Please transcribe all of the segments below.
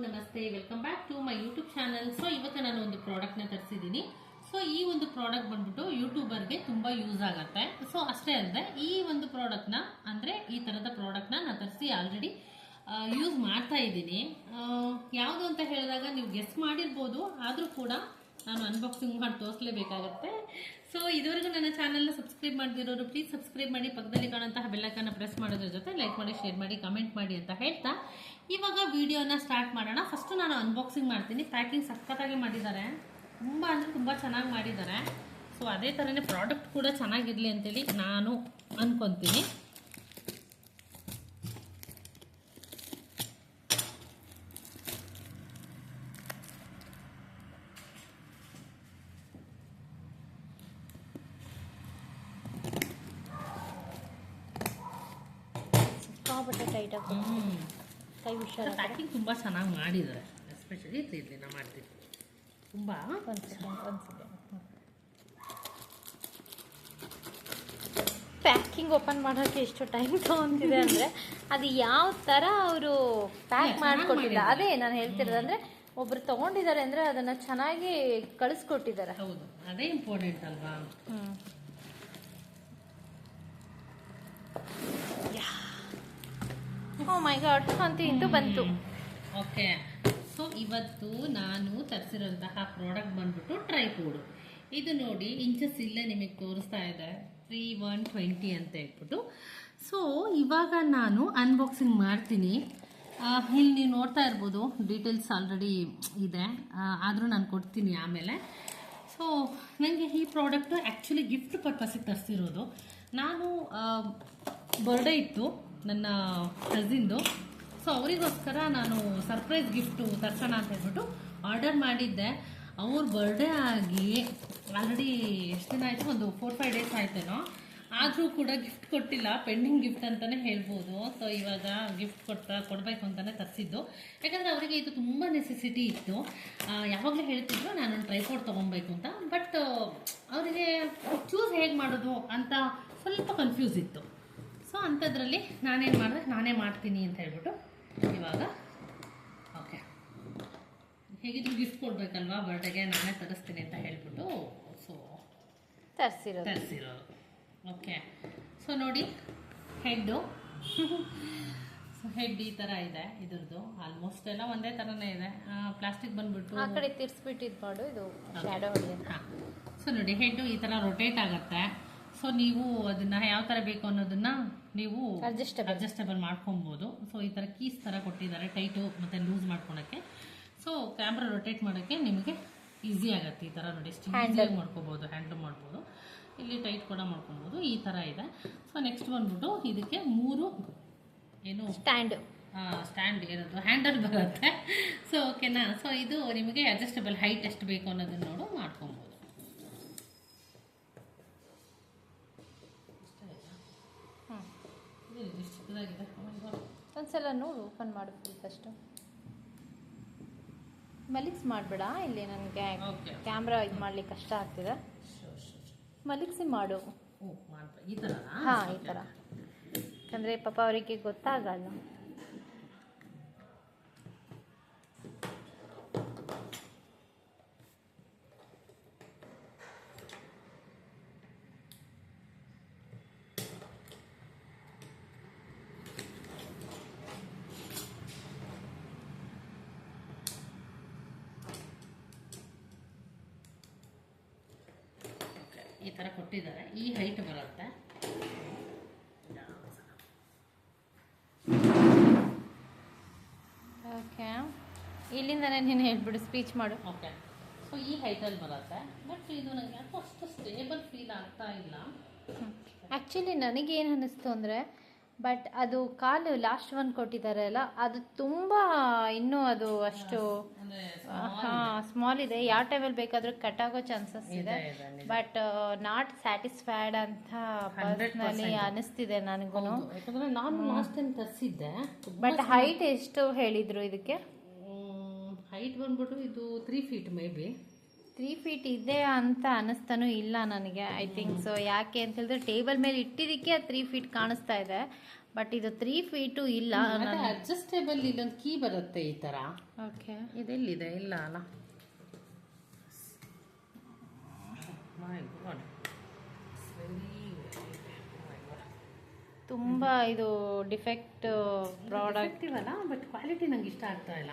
Namaste welcome back to my YouTube channel so ಇವತ್ತು ನಾನು ಒಂದು ಪ್ರಾಡಕ್ಟ್ನ ತರಿಸಿದ್ದೀನಿ. ಸೊ ಈ ಒಂದು ಪ್ರಾಡಕ್ಟ್ ಬಂದ್ಬಿಟ್ಟು ಯೂಟ್ಯೂಬರ್ಗೆ ತುಂಬ ಯೂಸ್ ಆಗುತ್ತೆ. ಸೊ ಅಷ್ಟೇ ಅಲ್ಲದೆ ಈ ಒಂದು ಪ್ರಾಡಕ್ಟ್ನ ಅಂದರೆ ಈ ಥರದ ಪ್ರಾಡಕ್ಟ್ನ ನಾನು ತರಿಸಿ ಆಲ್ರೆಡಿ ಯೂಸ್ ಮಾಡ್ತಾ ಇದ್ದೀನಿ. ಯಾವುದು ಅಂತ ಹೇಳಿದಾಗ ನೀವು ಗೆಸ್ ಮಾಡಿರ್ಬೋದು, ಆದರೂ ಕೂಡ ನಾನು ಅನ್ಬಾಕ್ಸಿಂಗ್ ಮಾಡಿ ತೋರಿಸಲೇಬೇಕಾಗತ್ತೆ. ಸೊ ಇದುವರೆಗೂ ನನ್ನ ಚಾನಲ್ನ ಸಬ್ಸ್ಕ್ರೈಬ್ ಮಾಡದಿರೋರು ಪ್ಲೀಸ್ ಸಬ್ಸ್ಕ್ರೈಬ್ ಮಾಡಿ, ಪಕ್ಕದಲ್ಲಿ ಕಾಣುವಂತಹ ಬೆಲ್ಲಕ್ಕನ್ನು ಪ್ರೆಸ್ ಮಾಡೋದ್ರ ಜೊತೆ ಲೈಕ್ ಮಾಡಿ ಶೇರ್ ಮಾಡಿ ಕಮೆಂಟ್ ಮಾಡಿ ಅಂತ ಹೇಳ್ತಾ. ಇವಾಗ ವಿಡಿಯೋನ ಸ್ಟಾರ್ಟ್ ಮಾಡೋಣ. ಫಸ್ಟು ನಾನು ಅನ್ಬಾಕ್ಸಿಂಗ್ ಮಾಡ್ತೀನಿ. ಪ್ಯಾಕಿಂಗ್ ಸಖತ್ತಾಗಿ ಮಾಡಿದ್ದಾರೆ. ತುಂಬ ಅಂದರೆ ತುಂಬ ಚೆನ್ನಾಗಿ ಮಾಡಿದ್ದಾರೆ. ಸೊ ಅದೇ ಥರನೇ ಪ್ರಾಡಕ್ಟ್ ಕೂಡ ಚೆನ್ನಾಗಿರಲಿ ಅಂತೇಳಿ ನಾನು ಅನ್ಕೊತೀನಿ. ಸಿಕ್ಕಾಪಟ್ಟೆ ಟೈಟ್ ಕೈ ಹುಷಾರ ಪ್ಯಾಕಿಂಗ್ ತುಂಬ ಚೆನ್ನಾಗಿ ಮಾಡಿದ್ದಾರೆ. ಎಸ್ಪೆಷಲಿ ಇರಲಿ ನಾ ಮಾಡ್ತೀನಿ. ತುಂಬ? ಪ್ಯಾಕಿಂಗ್ ಓಪನ್ ಮಾಡೋಕ್ಕೆ ಎಷ್ಟು ಟೈಮ್ ತೊಗೊಂತಿದೆ ಅಂದರೆ ಅದು ಯಾವ ಥರ ಅವರು ಪ್ಯಾಕ್ ಮಾಡಿಕೊಟ್ಟಿಲ್ಲ ಅದೇ ನಾನು ಹೇಳ್ತಿರೋದು ಅಂದರೆ ಒಬ್ರು ತಗೊಂಡಿದ್ದಾರೆ ಅಂದರೆ ಅದನ್ನು ಚೆನ್ನಾಗಿ ಕಳಿಸ್ಕೊಟ್ಟಿದ್ದಾರೆ. ಹೌದು ಅದೇ ಇಂಪಾರ್ಟೆಂಟ್ ಅಲ್ವಾ? ಓ ಮೈ ಗಾಡ್ ಅಂತ ಇಂತೂ ಬಂತು. ಓಕೆ ಸೊ ಇವತ್ತು ನಾನು ತರಿಸಿರೋಂತಹ ಪ್ರಾಡಕ್ಟ್ ಬಂದ್ಬಿಟ್ಟು ಟ್ರೈಪೋಡು ಇದು ನೋಡಿ ಇಂಚಸ್ ಇಲ್ಲೇ ನಿಮಗೆ ತೋರಿಸ್ತಾ ಇದೆ. ತ್ರೀ ಒನ್ ಟ್ವೆಂಟಿ ಅಂತ ಹೇಳ್ಬಿಟ್ಟು. ಸೊ ಇವಾಗ ನಾನು ಅನ್ಬಾಕ್ಸಿಂಗ್ ಮಾಡ್ತೀನಿ. ಇಲ್ಲಿ ನೀವು ನೋಡ್ತಾ ಇರ್ಬೋದು ಡೀಟೇಲ್ಸ್ ಆಲ್ರೆಡಿ ಇದೆ. ಆದರೂ ನಾನು ಕೊಡ್ತೀನಿ ಆಮೇಲೆ. ಸೊ ನನಗೆ ಈ ಪ್ರಾಡಕ್ಟು ಆ್ಯಕ್ಚುಲಿ ಗಿಫ್ಟ್ ಪರ್ಪಸಿಗೆ ತರಿಸಿರೋದು. ನಾನು ಬರ್ಡೇ ಇತ್ತು. ನನ್ನ ಕಸಿನ್ದು ಸೊ ಅವರಿಗೋಸ್ಕರ ನಾನು ಸರ್ಪ್ರೈಸ್ ಗಿಫ್ಟು ತರ್ಸೋಣ ಅಂತ ಹೇಳ್ಬಿಟ್ಟು ಆರ್ಡರ್ ಮಾಡಿದ್ದೆ. ಅವ್ರ ಬರ್ಡೇ ಆಗಿ ಆಲ್ರೆಡಿ ಎಷ್ಟು ದಿನ ಆಯಿತು? ಒಂದು ಫೋರ್ ಫೈವ್ ಡೇಸ್ ಆಯ್ತೇನೋ? ಆದರೂ ಕೂಡ ಗಿಫ್ಟ್ ಕೊಟ್ಟಿಲ್ಲ. ಪೆಂಡಿಂಗ್ ಗಿಫ್ಟ್ ಅಂತಲೇ ಹೇಳ್ಬೋದು. ಸೊ ಇವಾಗ ಗಿಫ್ಟ್ ಕೊಟ್ಟ ಕೊಡಬೇಕು ಅಂತಲೇ ತರಿಸಿದ್ದು. ಯಾಕಂದರೆ ಅವರಿಗೆ ಇದು ತುಂಬ ನೆಸೆಸಿಟಿ ಇತ್ತು. ಯಾವಾಗಲೂ ಹೇಳ್ತಿದ್ರು, ನಾನು ಟ್ರೈಪೋರ್ಡ್ ತೊಗೊಬೇಕು ಅಂತ. ಬಟ್ ಅವರಿಗೆ ಚೂಸ್ ಹೇಗೆ ಮಾಡೋದು ಅಂತ ಸ್ವಲ್ಪ ಕನ್ಫ್ಯೂಸ್ ಇತ್ತು. ಅಂಥದ್ರಲ್ಲಿ ನಾನೇನು ಮಾಡಿದೆ? ನಾನೇ ಮಾಡ್ತೀನಿ ಅಂತ ಹೇಳ್ಬಿಟ್ಟು ಇವಾಗ ಓಕೆ ಹೇಗಿದ್ರು ಗಿಫ್ಟ್ ಕೊಡಬೇಕಲ್ವಾ ಬರ್ಡೇಗೆ ನಾನೇ ತರಿಸ್ತೀನಿ ಅಂತ ಹೇಳ್ಬಿಟ್ಟು ಸೊ ತರಿಸಿರೋ ತರಿಸಿರೋ ಓಕೆ ಸೊ ನೋಡಿ ಹೆಡ್ಡು ಸೊ ಹೆಡ್ ಈ ಥರ ಇದೆ ಇದ್ರದ್ದು. ಆಲ್ಮೋಸ್ಟ್ ಎಲ್ಲ ಒಂದೇ ಥರನೇ ಇದೆ. ಪ್ಲಾಸ್ಟಿಕ್ ಬಂದ್ಬಿಟ್ಟು ಆ ಕಡೆ ತಿರ್ಸ್ಬಿಟ್ಟಿದ್ ಮಾಡು ಇದು ಶ್ಯಾಡೋ ಹಾಂ. ಸೊ ನೋಡಿ ಹೆಡ್ಡು ಈ ಥರ ರೊಟೇಟ್ ಆಗುತ್ತೆ. ಸೊ ನೀವು ಅದನ್ನು ಯಾವ ಥರ ಬೇಕು ಅನ್ನೋದನ್ನ ನೀವು ಅಡ್ಜಸ್ಟೇಬಲ್ ಅಡ್ಜಸ್ಟಬಲ್ ಮಾಡ್ಕೊಬೋದು. ಸೊ ಈ ಥರ ಕೀಸ್ ಥರ ಕೊಟ್ಟಿದ್ದಾರೆ ಟೈಟು ಮತ್ತು ಲೂಸ್ ಮಾಡ್ಕೊಳಕ್ಕೆ. ಸೊ ಕ್ಯಾಮ್ರಾ ರೊಟೇಟ್ ಮಾಡೋಕ್ಕೆ ನಿಮಗೆ ಈಸಿ ಆಗುತ್ತೆ ಈ ಥರ ನೋಡಿ. ಸ್ಟಿಚಿಂಗ್ ಮಾಡ್ಕೋಬೋದು ಹ್ಯಾಂಡಲ್ ಮಾಡ್ಬೋದು. ಇಲ್ಲಿ ಟೈಟ್ ಕೂಡ ಮಾಡ್ಕೊಬೋದು ಈ ಥರ ಇದೆ. ಸೊ ನೆಕ್ಸ್ಟ್ ಬಂದ್ಬಿಟ್ಟು ಇದಕ್ಕೆ ಮೂರು ಏನು? ಸ್ಟ್ಯಾಂಡ್ ಸ್ಟ್ಯಾಂಡ್ ಇರೋದು ಹ್ಯಾಂಡಲ್ ಬರುತ್ತೆ. ಸೊ ಓಕೆನಾ ಸೊ ಇದು ನಿಮಗೆ ಅಡ್ಜಸ್ಟಬಲ್ ಹೈಟ್ ಎಷ್ಟು ಬೇಕು ಅನ್ನೋದನ್ನ ನೋಡು. ಒಂದ್ಸಲ ನೋಡು ಓಪನ್ ಮಾಡು ಫುಲ್ ಫಸ್ಟು ಮಲಿಕ್ಸ್ ಮಾಡಬೇಡ ಇಲ್ಲಿ ನನಗೆ. ಕ್ಯಾಮ್ರಾ ಇದು ಮಾಡ್ಲಿಕ್ಕೆ ಕಷ್ಟ ಆಗ್ತಿದೆ. ಮಲಿಕ್ಸಿ ಮಾಡು. ಹಾ ಈ ಥರ ಯಾಕಂದರೆ ಪಾಪ ಅವರಿಗೆ ಗೊತ್ತಾಗಲ್ಲ Okay, ಈ ಥರ ಕೊಟ್ಟಿದ್ದಾರೆ. ಈ ಹೈಟ್ ಬರುತ್ತೆ. ಓಕೆ ಇಲ್ಲಿಂದನೇ ನೀನು ಹೇಳ್ಬಿಡು ಸ್ಪೀಚ್ ಮಾಡು. ಓಕೆ ಸೊ ಈ ಹೈಟಲ್ಲಿ ಬರುತ್ತೆ. ಬಟ್ ಇದು ನನಗೆ ಯಾಕೋ ಅಷ್ಟು ಸ್ಟೇಬಲ್ ಫೀಲ್ ಆಗ್ತಾ ಇಲ್ಲ. ಆ್ಯಕ್ಚುಲಿ ನನಗೇನು ಅನ್ನಿಸ್ತು ಅಂದರೆ ಬಟ್ ಅದು ಕಾಲು ಲಾಸ್ಟ್ ಒನ್ ಕೊಟ್ಟಿದ್ದಾರೆ ಅಲ್ಲ ಅದು ತುಂಬ ಇನ್ನೂ ಅದು ಅಷ್ಟು ಹಾಂ ಸ್ಮಾಲ್ ಇದೆ. ಯಾವ ಟೈಮಲ್ಲಿ ಬೇಕಾದರೂ ಕಟ್ ಆಗೋ ಚಾನ್ಸಸ್ ಇದೆ. ಬಟ್ ನಾಟ್ ಸ್ಯಾಟಿಸ್ಫೈಡ್ ಅಂತ 100% ಪರ್ಸ್ನಲಿ ಅನಿಸ್ತಿದೆ ನನಗೂ ಯಾಕಂದರೆ ನಾನು ಲಾಸ್ಟ್ ಟೈಮ್ ತರಿಸಿದ್ದೆ. ಬಟ್ ಹೈಟ್ ಎಷ್ಟು ಹೇಳಿದ್ರು ಇದಕ್ಕೆ? ಹೈಟ್ ಬಂದ್ಬಿಟ್ಟು ಇದು three feet maybe three feet ಇದೆ ಅಂತ ಅನಿಸ್ತಾನೂ ಇಲ್ಲ ನನಗೆ ಐ ಥಿಂಕ್ ಸೊ ಯಾಕೆ ಅಂತ ಹೇಳಿದ್ರೆ ಟೇಬಲ್ ಮೇಲೆ ಇಟ್ಟಿದ್ದಕ್ಕೆ ತ್ರೀ ಫೀಟ್ ಕಾಣಿಸ್ತಾ ಇದೆ. ಬಟ್ ಇದು ತ್ರೀ ಫೀಟು ಇಲ್ಲ. ಅಡ್ಜಸ್ಟೇಬಲ್ ಇಲ್ಲೊಂದು ಕೀ ಬರುತ್ತೆ ಈ ಥರ ಓಕೆ ಇದೆಲ್ಲಿದೆ? ಇಲ್ಲ ಅಲ್ಲ. ತುಂಬ ಇದು ಡಿಫೆಕ್ಟ್ ಪ್ರಾಡಕ್ಟ್ ಇವಲ್ಲ ಬಟ್ ಕ್ವಾಲಿಟಿ ನಂಗೆ ಇಷ್ಟ ಆಗ್ತಾ ಇಲ್ಲ.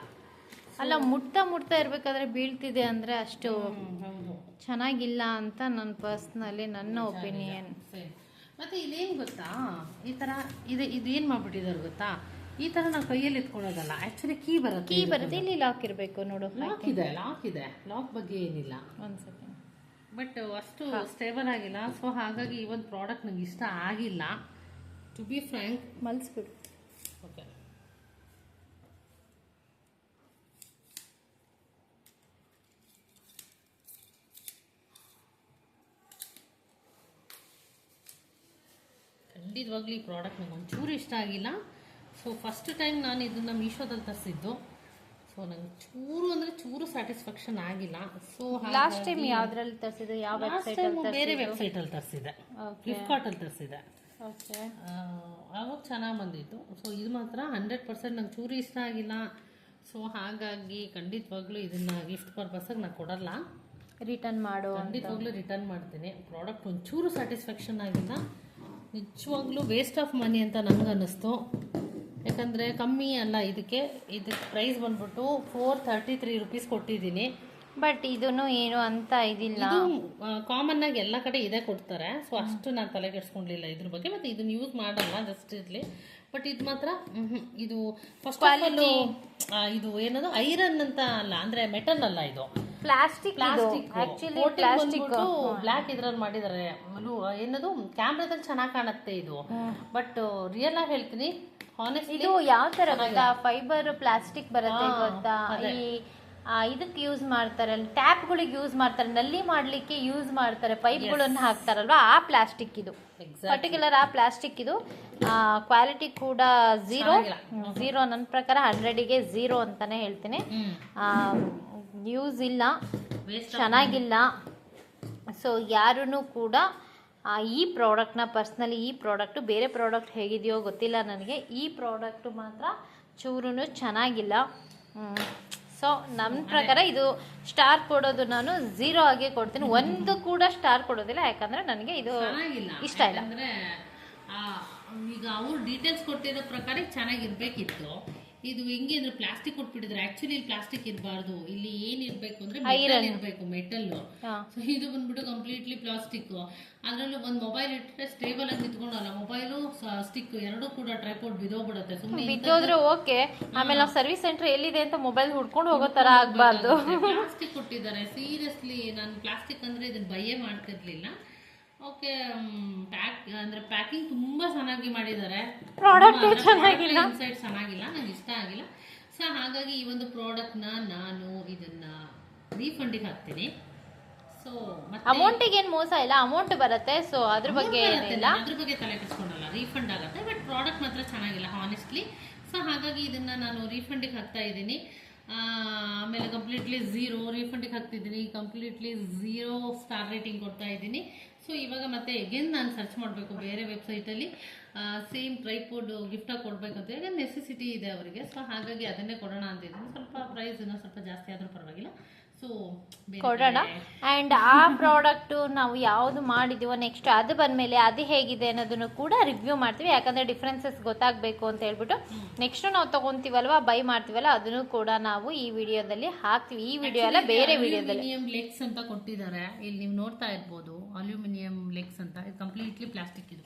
ಅಲ್ಲ ಮುಟ್ತಾ ಮುಟ್ತಾ ಇರಬೇಕಾದ್ರೆ ಬೀಳ್ತಿದೆ ಅಂದರೆ ಅಷ್ಟು ಚೆನ್ನಾಗಿಲ್ಲ ಅಂತ ನನ್ನ ಪರ್ಸ್ನಲಿ ನನ್ನ ಒಪಿನಿಯನ್. ಮತ್ತೆ ಇದೇನು ಗೊತ್ತಾ? ಈ ತರ ಇದೆ ಇದೇನು ಮಾಡ್ಬಿಟ್ಟಿದ್ದಾರೆ ಗೊತ್ತಾ? ಈ ತರ ನಾವು ಕೈಯಲ್ಲಿ ಇಟ್ಕೊಳ್ಳೋದಲ್ಲ ಆಕ್ಚುಲಿ ಕೀ ಬರುತ್ತೆ ಕೀ ಬರುತ್ತೆ. ಇಲ್ಲಿ ಲಾಕ್ ಇರಬೇಕು ನೋಡು. ಲಾಕ್ ಇದೆ ಲಾಕ್ ಇದೆ. ಲಾಕ್ ಬಗ್ಗೆ ಏನಿಲ್ಲ. ಒಂದು ಸೆಕೆಂಡ್ ಬಟ್ ಅಷ್ಟು ಸ್ಟೇಬಲ್ ಆಗಿಲ್ಲ. ಸೊ ಹಾಗಾಗಿ ಈ ಒಂದು ಪ್ರಾಡಕ್ಟ್ ನಂಗೆ ಇಷ್ಟ ಆಗಿಲ್ಲ. ಟು ಬಿ ಫ್ರ್ಯಾಂಕ್ ಮಲ್ಸ್ಬಿಡು. ಓಕೆ ಖಂಡಿತವಾಗ್ಲೂ ಈ ಪ್ರಾಡಕ್ಟ್ ನಂಗೆ ಒಂಚೂರು ಇಷ್ಟ ಆಗಿಲ್ಲ. ಸೊ ಫಸ್ಟ್ ಟೈಮ್ ನಾನು ಇದನ್ನ ಮೀಶೋದಲ್ಲಿ ತರಿಸಿದ್ದು. ಸೊ ನಂಗೆ ಚೂರು ಅಂದರೆ ಚೂರು ಸ್ಯಾಟಿಸ್ಫ್ಯಾಕ್ಷನ್ ಆಗಿಲ್ಲ. ಸೊ ಲಾಸ್ಟ್ ಟೈಮ್ ಯಾವ್ದ್ರಲ್ಲಿ ತರಿಸಿದೆ ಯಾವ ವೆಬ್ಸೈಟ್ ಬೇರೆ ವೆಬ್ಸೈಟಲ್ಲಿ ತರಿಸಿದೆ ಫ್ಲಿಪ್ಕಾರ್ಟಲ್ಲಿ ತರಿಸಿದೆ ಓಕೆ ಆವಾಗ ಚೆನ್ನಾಗಿ ಬಂದಿತ್ತು. ಸೊ ಇದು ಮಾತ್ರ ಹಂಡ್ರೆಡ್ ಪರ್ಸೆಂಟ್ ನಂಗೆ ಚೂರು ಇಷ್ಟ ಆಗಿಲ್ಲ. ಸೊ ಹಾಗಾಗಿ ಖಂಡಿತವಾಗ್ಲೂ ಇದನ್ನ ಗಿಫ್ಟ್ ಪರ್ಪಸ್ಗೆ ನಾನು ಕೊಡಲ್ಲ. ರಿಟರ್ನ್ ಮಾಡೋ ಖಂಡಿತವಾಗ್ಲೂ ರಿಟರ್ನ್ ಮಾಡ್ತೀನಿ. ಪ್ರಾಡಕ್ಟ್ ಒಂಚೂರು ಸ್ಯಾಟಿಸ್ಫ್ಯಾಕ್ಷನ್ ಆಗಿಲ್ಲ. ನಿಜವಾಗ್ಲೂ ವೇಸ್ಟ್ ಆಫ್ ಮನಿ ಅಂತ ನನಗೆ ಅನ್ನಿಸ್ತು. ಯಾಕಂದರೆ ಕಮ್ಮಿ ಅಲ್ಲ ಇದಕ್ಕೆ. ಇದಕ್ಕೆ ಪ್ರೈಸ್ ಬಂದ್ಬಿಟ್ಟು ಫೋರ್ ತರ್ಟಿ ತ್ರೀ ರುಪೀಸ್ ಕೊಟ್ಟಿದ್ದೀನಿ. ಬಟ್ ಇದನ್ನು ಏನು ಅಂತ ಇದಿಲ್ಲ. ಇದು ಕಾಮನ್ ಆಗಿ ಎಲ್ಲ ಕಡೆ ಇದೇ ಕೊಡ್ತಾರೆ. ಸೊ ಅಷ್ಟು ನಾನು ತಲೆ ಕೆಡ್ಸ್ಕೊಂಡಿಲ್ಲ ಇದ್ರ ಬಗ್ಗೆ. ಮತ್ತೆ ಇದನ್ನ ಯೂಸ್ ಮಾಡಲ್ಲ ಜಸ್ಟ್ ಇರಲಿ. ಬಟ್ ಇದು ಮಾತ್ರ ಇದು ಫಸ್ಟ್ ಇದು ಏನದು? ಐರನ್ ಅಂತ ಅಲ್ಲ. ಅಂದರೆ ಮೆಟಲ್ ಅಲ್ಲ ಇದು. Plastic plastic actually plastic. Black ಇದ್ರಲ್ಲಿ ಮಾಡಿದ್ದಾರೆ. ಏನದು? ಕ್ಯಾಮ್ರಾದಲ್ಲಿ ಚೆನ್ನಾಗಿ ಕಾಣುತ್ತೆ ಇದು. ಬಟ್ ರಿಯಲ್ ಆಗಿ ಹೇಳ್ತೀನಿ ಇದು ಯಾವ ತರ ಫೈಬರ್ ಪ್ಲಾಸ್ಟಿಕ್ ಬರುತ್ತೆ ಗೊತ್ತಾ? ಈ ಇದಕ್ಕೆ ಯೂಸ್ ಮಾಡ್ತಾರೆ ಟ್ಯಾಪ್ಗಳಿಗೆ ಯೂಸ್ ಮಾಡ್ತಾರೆ ನಲ್ಲಿ ಮಾಡಲಿಕ್ಕೆ ಯೂಸ್ ಮಾಡ್ತಾರೆ ಪೈಪ್ಗಳನ್ನು ಹಾಕ್ತಾರಲ್ವ? ಆ ಪ್ಲಾಸ್ಟಿಕ್ ಇದು. ಪರ್ಟಿಕ್ಯುಲರ್ ಆ ಪ್ಲಾಸ್ಟಿಕ್ ಇದು. ಕ್ವಾಲಿಟಿ ಕೂಡ ಝೀರೋ ಝೀರೋ ನನ್ನ ಪ್ರಕಾರ ಹಂಡ್ರೆಡಿಗೆ ಝೀರೋ ಅಂತಾನೆ ಹೇಳ್ತೀನಿ. ಯೂಸ್ ಇಲ್ಲ. ಚೆನ್ನಾಗಿಲ್ಲ. ಸೊ ಯಾರೂ ಕೂಡ ಈ ಪ್ರಾಡಕ್ಟ್ನ ಪರ್ಸ್ನಲಿ ಈ ಪ್ರಾಡಕ್ಟು ಬೇರೆ ಪ್ರಾಡಕ್ಟ್ ಹೇಗಿದೆಯೋ ಗೊತ್ತಿಲ್ಲ ನನಗೆ. ಈ ಪ್ರಾಡಕ್ಟು ಮಾತ್ರ ಚೂರು ಚೆನ್ನಾಗಿಲ್ಲ. ಸೊ ನನ್ನ ಪ್ರಕಾರ ಇದು ಸ್ಟಾರ್ ಕೊಡೋದು ನಾನು ಝೀರೋ ಆಗಿ ಕೊಡ್ತೀನಿ. ಒಂದು ಕೂಡ ಸ್ಟಾರ್ ಕೊಡೋದಿಲ್ಲ ಯಾಕಂದ್ರೆ ನನಗೆ ಇದು ಇಷ್ಟ ಇಲ್ಲ. ಈಗ ಅವ್ರು ಡೀಟೇಲ್ಸ್ ಕೊಟ್ಟಿರೋ ಪ್ರಕಾರ ಚೆನ್ನಾಗಿರ್ಬೇಕಿತ್ತು. ಇದು ಹೆಂಗೆ ಅಂದ್ರೆ ಪ್ಲಾಸ್ಟಿಕ್ ಕೊಟ್ಬಿಟ್ಟಿದ್ರೆ ಆಕ್ಚುಲಿ ಇಲ್ಲಿ ಪ್ಲಾಸ್ಟಿಕ್ ಇರಬಾರ್ದು. ಇಲ್ಲಿ ಏನ್ ಇರ್ಬೇಕು ಅಂದ್ರೆ ಮೆಟಲ್ ಇರ್ಬೇಕು ಮೆಟಲ್ ಸೊ ಇದು ಬಂದ್ಬಿಟ್ಟು ಕಂಪ್ಲೀಟ್ಲಿ ಪ್ಲಾಸ್ಟಿಕ್ ಅದ್ರಲ್ಲೂ ಒಂದ್ ಮೊಬೈಲ್ ಇಟ್ಟರೆ ಸ್ಟೇಬಲ್ ಆಗಿ ನಿಂತ್ಕೊಂಡಲ್ಲ ಮೊಬೈಲು ಸ್ಟಿಕ್ ಎರಡೂ ಕೂಡ ಟ್ರೈಪೋರ್ಡ್ ಬಿದೋಗ್ಬಿಡುತ್ತೆ ಸುಮ್ಮನೆ ಬಿದ್ದೋದ್ರೆ ಓಕೆ ಆಮೇಲೆ ನಾವು ಸರ್ವಿಸ್ ಸೆಂಟರ್ ಎಲ್ಲಿದೆ ಅಂತ ಮೊಬೈಲ್ ಹುಡ್ಕೊಂಡು ಹೋಗೋ ತರ ಆಗ್ಬಾರ್ದು. ಪ್ಲಾಸ್ಟಿಕ್ ಕೊಟ್ಟಿದ್ದಾರೆ. ಸೀರಿಯಸ್ಲಿ ನಾನು ಪ್ಲಾಸ್ಟಿಕ್ ಅಂದ್ರೆ ಇದನ್ನ ಭಯ ಮಾಡ್ತಿರ್ಲಿಲ್ಲ. ಓಕೆ ಪ್ಯಾಕ್ ಅಂದ್ರೆ ಪ್ಯಾಕಿಂಗ್ ತುಂಬಾ ಚೆನ್ನಾಗಿ ಮಾಡಿದ್ದಾರೆ. ಪ್ರಾಡಕ್ಟ್ ಚೆನ್ನಾಗಿಲ್ಲ? ಇನ್ಸೈಡ್ ಚೆನ್ನಾಗಿಲ್ಲ ನನಗೆ ಇಷ್ಟ ಆಗಿಲ್ಲ. ಸೊ ಹಾಗಾಗಿ ಈ ಒಂದು ಪ್ರಾಡಕ್ಟ್ನ ನಾನು ಇದನ್ನ ರೀಫಂಡಿಗೆ ಹಾಕ್ತೀನಿ. ಸೊ ಅಮೌಂಟ್ ಅಮೌಂಟಿಗೆ ಏನು ಮೋಸ ಇಲ್ಲ ಅಮೌಂಟ್ ಬರುತ್ತೆ ಸೊ ಅದ್ರ ಬಗ್ಗೆ ಏನಿಲ್ಲ. ಅದ್ರ ಬಗ್ಗೆ ತಲೆ ಕೆಡಿಸ್ಕೊಂಡಲ್ಲ ರೀಫಂಡ್ ಆಗುತ್ತೆ ಬಟ್ ಪ್ರಾಡಕ್ಟ್ ಮಾತ್ರ ಚೆನ್ನಾಗಿಲ್ಲ ಹಾನೆಸ್ಟ್ಲಿ ಸೊ ಹಾಗಾಗಿ ಇದನ್ನ ನಾನು ರೀಫಂಡಿಗೆ ಹಾಕ್ತಾ ಇದ್ದೀನಿ. ಆಮೇಲೆ ಕಂಪ್ಲೀಟ್ಲಿ ಝೀರೋ ರೀಫಂಡಿಗೆ ಹಾಕ್ತಿದ್ದೀನಿ ಕಂಪ್ಲೀಟ್ಲಿ ಝೀರೋ ಸ್ಟಾರ್ ರೇಟಿಂಗ್ ಕೊಡ್ತಾ ಇದ್ದೀನಿ. ಸೊ ಇವಾಗ ಮತ್ತೆ ಎಗೇನ್ ನಾನು ಸರ್ಚ್ ಮಾಡಬೇಕು ಬೇರೆ ವೆಬ್ಸೈಟಲ್ಲಿ ಸೇಮ್ ಟ್ರೈಪೋಡ್ ಗಿಫ್ಟಾಗಿ ಕೊಡಬೇಕಂತ ಈಗ ನೆಸೆಸಿಟಿ ಇದೆ ಅವರಿಗೆ. ಸೊ ಹಾಗಾಗಿ ಅದನ್ನೇ ಕೊಡೋಣ ಅಂತಿದ್ದೀನಿ ಸ್ವಲ್ಪ ಪ್ರೈಸ್ ಇನ್ನೂ ಸ್ವಲ್ಪ ಜಾಸ್ತಿ ಆದರೂ ಪರವಾಗಿಲ್ಲ. ಕೊಡೋಣ. ಆ್ಯಂಡ್ ಆ ಪ್ರಾಡಕ್ಟು ನಾವು ಯಾವುದು ಮಾಡಿದ್ದೀವೋ ನೆಕ್ಸ್ಟ್ ಅದು ಬಂದಮೇಲೆ ಅದು ಹೇಗಿದೆ ಅನ್ನೋದನ್ನು ಕೂಡ ರಿವ್ಯೂ ಮಾಡ್ತೀವಿ. ಯಾಕಂದರೆ ಡಿಫ್ರೆನ್ಸಸ್ ಗೊತ್ತಾಗಬೇಕು ಅಂತ ಹೇಳ್ಬಿಟ್ಟು ನೆಕ್ಸ್ಟ್ ನಾವು ತೊಗೊತೀವಲ್ವ ಬೈ ಮಾಡ್ತೀವಲ್ಲ ಅದನ್ನು ಕೂಡ ನಾವು ಈ ವಿಡಿಯೋದಲ್ಲಿ ಹಾಕ್ತೀವಿ. ಈ ವಿಡಿಯೋ ಎಲ್ಲ ಬೇರೆ ವಿಡಿಯೋದಲ್ಲಿ. ಅಲ್ಯೂಮಿನಿಯಂ ಲೆಗ್ಸ್ ಅಂತ ಕೊಟ್ಟಿದ್ದಾರೆ. ಇಲ್ಲಿ ನೀವು ನೋಡ್ತಾ ಇರ್ಬೋದು ಅಲ್ಯೂಮಿನಿಯಂ ಲೆಗ್ಸ್ ಅಂತ. ಇದು ಕಂಪ್ಲೀಟ್ಲಿ ಪ್ಲಾಸ್ಟಿಕ್ ಇದು.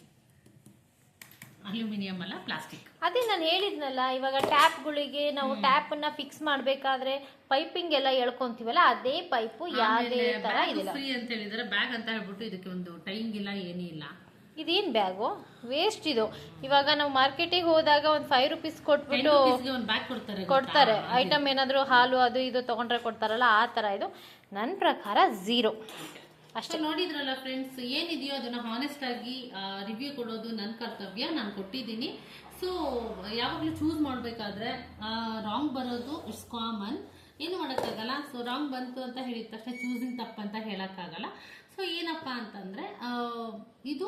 ಅಲ್ಯೂಮಿನಿಯಂ ಅಲ್ಲ ಪ್ಲಾಸ್ಟಿಕ್. ಅದೇ ನಾನು ಹೇಳಿದ್ನಲ್ಲ ಇವಾಗ ಟ್ಯಾಪ್ಗಳಿಗೆ ನಾವು ಟ್ಯಾಪ್ ಅನ್ನ ಫಿಕ್ಸ್ ಮಾಡಬೇಕಾದ್ರೆ ಪೈಪಿಂಗ್ ಎಲ್ಲ ಎಳ್ಕೊಂತೀವಲ್ಲ ಅದೇ ಪೈಪು ಯಾವುದೇ ತರ ಇಲ್ಲ. ಫ್ರೀ ಅಂತ ಹೇಳಿದ್ರೆ ಬ್ಯಾಗ್ ಅಂತ ಹೇಳ್ಬಿಟ್ಟು ಇದಕ್ಕೆ ಒಂದು ಟೈಂಗ್ ಇಲ್ಲ ಏನೂ ಇಲ್ಲ. ಇದೇನ್ ಬ್ಯಾಗು? ವೇಸ್ಟ್ ಇದು. ಇವಾಗ ನಾವು ಮಾರ್ಕೆಟಿಗೆ ಹೋದಾಗ ಒಂದು ಫೈವ್ ರುಪೀಸ್ ಕೊಟ್ಬಿಟ್ಟು? ಕೊಡ್ತಾರೆ ಐಟಮ್ ಏನಾದರೂ ಹಾಲು ಅದು ಇದು ತಗೊಂಡ್ರೆ ಕೊಡ್ತಾರಲ್ಲ ಆ ಥರ ಇದು. ನನ್ನ ಪ್ರಕಾರ ಝೀರೋ ಅಷ್ಟೇ ನೋಡಿದ್ರಲ್ಲ ಫ್ರೆಂಡ್ಸ್ ಏನಿದೆಯೋ ಅದನ್ನು ಹಾನೆಸ್ಟ್ ಆಗಿ ರಿವ್ಯೂ ಕೊಡೋದು ನನ್ನ ಕರ್ತವ್ಯ, ನಾನು ಕೊಟ್ಟಿದ್ದೀನಿ. ಸೊ ಯಾವಾಗಲೂ ಚೂಸ್ ಮಾಡಬೇಕಾದ್ರೆ ರಾಂಗ್ ಬರೋದು ಇಟ್ಸ್ ಕಾಮನ್ ಏನು ಮಾಡೋಕ್ಕಾಗಲ್ಲ? ಸೊ ರಾಂಗ್ ಬಂತು ಅಂತ ಹೇಳಿದ ತಕ್ಷಣ ಚೂಸಿಂಗ್ ತಪ್ಪಂತ ಹೇಳೋಕ್ಕಾಗಲ್ಲ. ಸೊ ಏನಪ್ಪ ಅಂತಂದರೆ ಇದು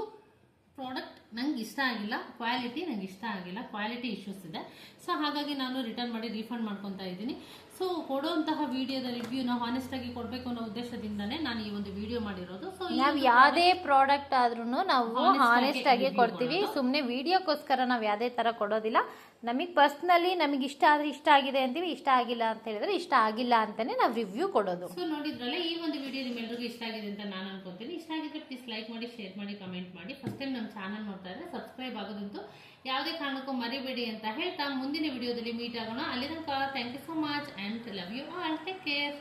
ಪ್ರಾಡಕ್ಟ್ ನಂಗೆ ಇಷ್ಟ ಆಗಿಲ್ಲ. ಕ್ವಾಲಿಟಿ ನಂಗೆ ಇಷ್ಟ ಆಗಿಲ್ಲ. ಕ್ವಾಲಿಟಿ ಇಶ್ಯೂಸ್ ಇದೆ. ಸೊ ಹಾಗಾಗಿ ನಾನು ರಿಟರ್ನ್ ಮಾಡಿ ರೀಫಂಡ್ ಮಾಡ್ಕೊತಾ ಇದ್ದೀನಿ. ಸೊ ಕೊಡುವಂತಹ ವಿಡಿಯೋದ ರಿವ್ಯೂನ ಹಾನೆಸ್ಟ್ ಆಗಿ ಕೊಡಬೇಕು ಅನ್ನೋ ಉದ್ದೇಶದಿಂದನೇ ನಾನು ಈ ಒಂದು ವಿಡಿಯೋ ಮಾಡಿರೋದು. ಸೊ ನಾವು ಯಾವುದೇ ಪ್ರಾಡಕ್ಟ್ ಆದ್ರೂ ನಾವು ಆನೆಸ್ಟ್ ಆಗಿ ಹಾನೆಸ್ಟ್ ಆಗಿ ಕೊಡ್ತೀವಿ. ಸುಮ್ಮನೆ ವಿಡಿಯೋಕ್ಕೋಸ್ಕರ ನಾವು ಯಾವುದೇ ತರ ಕೊಡೋದಿಲ್ಲ. ನಮಗೆ ಪರ್ಸ್ನಲಿ ನಮಗೆ ಇಷ್ಟ ಆದರೆ ಇಷ್ಟ ಆಗಿದೆ ಅಂತೀವಿ, ಇಷ್ಟ ಆಗಿಲ್ಲ ಅಂತ ಹೇಳಿದ್ರೆ ಇಷ್ಟ ಆಗಿಲ್ಲ ಅಂತಲೇ ನಾವು ರಿವ್ಯೂ ಕೊಡೋದು. ಸೊ ನೋಡಿದ್ರಲ್ಲ, ಈ ಒಂದು ವಿಡಿಯೋ ನಿಮ್ಮೆಲ್ಲರಿಗೂ ಇಷ್ಟ ಆಗಿದೆ ಅಂತ ನಾನು ಅನ್ಕೊಂತೀನಿ. ಇಷ್ಟ ಆಗಿದ್ರೆ ಪ್ಲೀಸ್ ಲೈಕ್ ಮಾಡಿ ಶೇರ್ ಮಾಡಿ ಕಮೆಂಟ್ ಮಾಡಿ. ಫಸ್ಟ್ ಟೈಮ್ ನಮ್ಮ ಚಾನಲ್ ನೋಡ್ತಾ ಇದ್ರೆ ಸಬ್ಸ್ಕ್ರೈಬ್ ಆಗೋದಂತೂ ಯಾವುದೇ ಕಾರಣಕ್ಕೂ ಮರಿಬೇಡಿ ಅಂತ ಹೇಳ್ತಾ ಮುಂದಿನ ವಿಡಿಯೋದಲ್ಲಿ ಮೀಟ್ ಆಗೋಣ. ಅಲ್ಲಿ ತನಕ thank you so much and love you all take care